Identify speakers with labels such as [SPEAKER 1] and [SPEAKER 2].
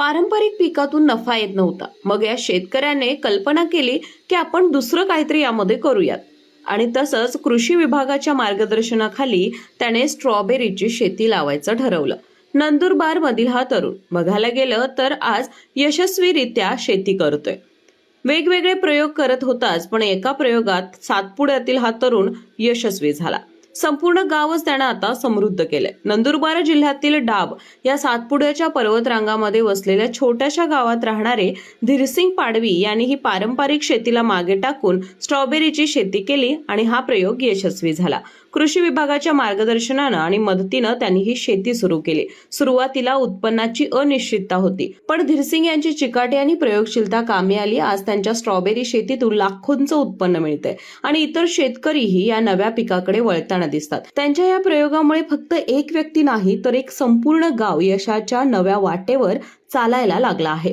[SPEAKER 1] पारंपरिक पिकातून नफा येत नव्हता. मग या शेतकऱ्याने कल्पना केली की आपण दुसरं काहीतरी यामध्ये करूयात. आणि तसंच कृषी विभागाच्या मार्गदर्शनाखाली त्याने स्ट्रॉबेरीची शेती लावायचं ठरवलं. नंदुरबार मधील हा तरुण. बघायला गेलं तर आज यशस्वीरित्या शेती करतोय. वेगवेगळे प्रयोग करत होताच पण एका प्रयोगात सातपुड्यातील हा तरुण यशस्वी झाला. संपूर्ण गावच त्यानं आता समृद्ध केलंय. नंदुरबार जिल्ह्यातील डाब या सातपुड्याच्या पर्वतरांगामध्ये वसलेल्या छोट्याशा गावात राहणारे धीरसिंग पाडवी यांनी ही पारंपरिक शेतीला मागे टाकून स्ट्रॉबेरीची शेती केली आणि हा प्रयोग यशस्वी झाला. कृषी विभागाच्या मार्गदर्शनानं आणि मदतीनं त्यांनी ही शेती सुरू केली. सुरुवातीला उत्पन्नाची अनिश्चितता होती. पण धीरसिंग यांची चिकाटी आणि प्रयोगशीलता कामी आली. आज त्यांच्या स्ट्रॉबेरी शेतीतून लाखोंचं उत्पन्न मिळतंय. आणि इतर शेतकरीही या नव्या पिकाकडे वळताना दिसतात. त्यांच्या या प्रयोगामुळे फक्त एक व्यक्ती नाही तर एक संपूर्ण गाव यशाच्या नव्या वाटेवर चालायला लागला आहे.